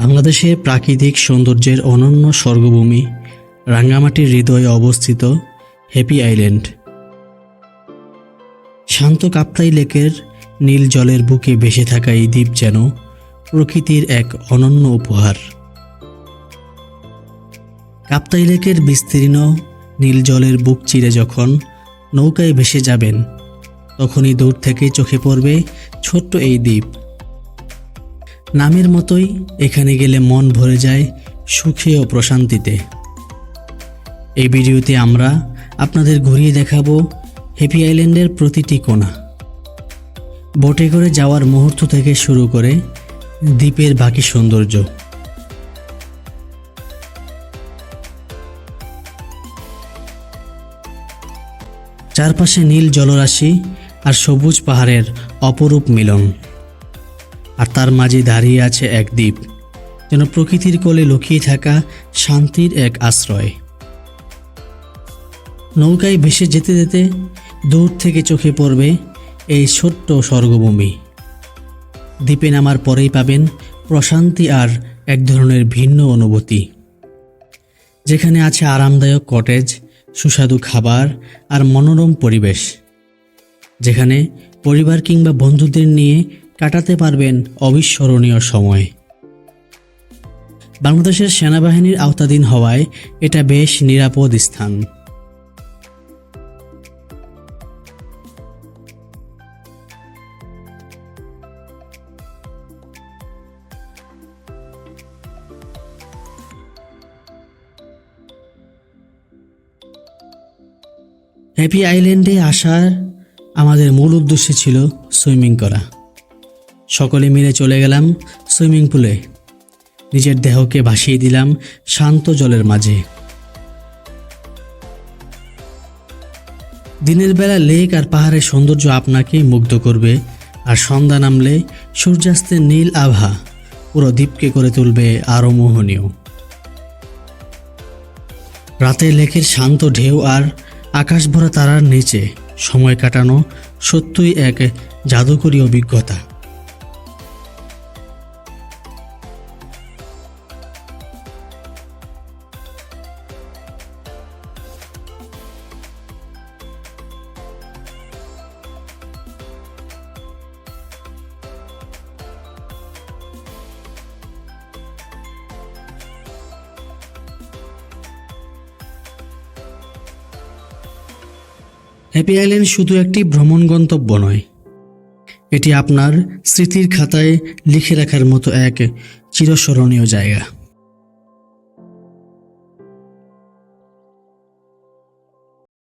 বাংলাদেশের প্রাকৃতিক সৌন্দর্যের অনন্য স্বর্গভূমি, রাঙ্গামাটির হৃদয়ে অবস্থিত হ্যাপি আইল্যান্ড। শান্ত কাপ্তাই লেকের নীল জলের বুকে ভেসে থাকা এই দ্বীপ যেন প্রকৃতির এক অনন্য উপহার। কাপ্তাই লেকের বিস্তীর্ণ নীল জলের বুক চিরে যখন নৌকায় ভেসে যাবেন, তখনই দূর থেকে চোখে পড়বে ছোট্ট এই দ্বীপ। নামের মতোই এখানে গেলে মন ভরে যায় সুখে ও প্রশান্তিতে। এই ভিডিওতে আমরা আপনাদের ঘুরিয়ে দেখাবো হ্যাপি আইল্যান্ডের প্রতিটি কোণা। বোটে করে যাওয়ার মুহূর্ত থেকে শুরু করে দ্বীপের বাকি সৌন্দর্য। চারপাশে নীল জলরাশি আর সবুজ পাহাড়ের অপরূপ মিলন। আর তার মাঝে দাঁড়িয়ে আছে এক দ্বীপ, যেন প্রকৃতির কোলে লুকিয়ে থাকা শান্তির এক আশ্রয়। নৌকায় ভেসে যেতে যেতে দূর থেকে চোখে পড়বে এই ছোট্ট স্বর্গভূমি। দ্বীপে নামার পরেই পাবেন প্রশান্তি আর এক ধরনের ভিন্ন অনুভূতি। যেখানে আছে আরামদায়ক কটেজ, সুস্বাদু খাবার আর মনোরম পরিবেশ। যেখানে পরিবার কিংবা বন্ধুদের নিয়ে কাটাতে পারবেন অবিস্মরণীয় সময়। বাংলাদেশের সেনাবাহিনীর আওতাধীন হওয়ায় এটা বেশ নিরাপদ স্থান। হ্যাপি আইল্যান্ডে আসার আমাদের মূল উদ্দেশ্য ছিল সুইমিং করা। সকলে মিলে চলে গেলাম সুইমিং পুলে। নিজের দেহকে ভাসিয়ে দিলাম শান্ত জলের মাঝে। দিনের বেলা লেক আর পাহাড়ের সৌন্দর্য আপনাকে মুগ্ধ করবে, আর সন্ধ্যা নামলে সূর্যাস্তের নীল আভা পুরো দ্বীপকে করে তুলবে আরও মোহনীয়। রাতে লেকের শান্ত ঢেউ আর আকাশ ভরা তারার নিচে সময় কাটানো সত্যই এক জাদুকরী অভিজ্ঞতা। হ্যাপি আইল্যান্ড শুধু একটি ভ্রমণ গন্তব্য নয়। এটি আপনার স্মৃতির খাতায় লিখে রাখার মতো এক চিরস্মরণীয় জায়গা।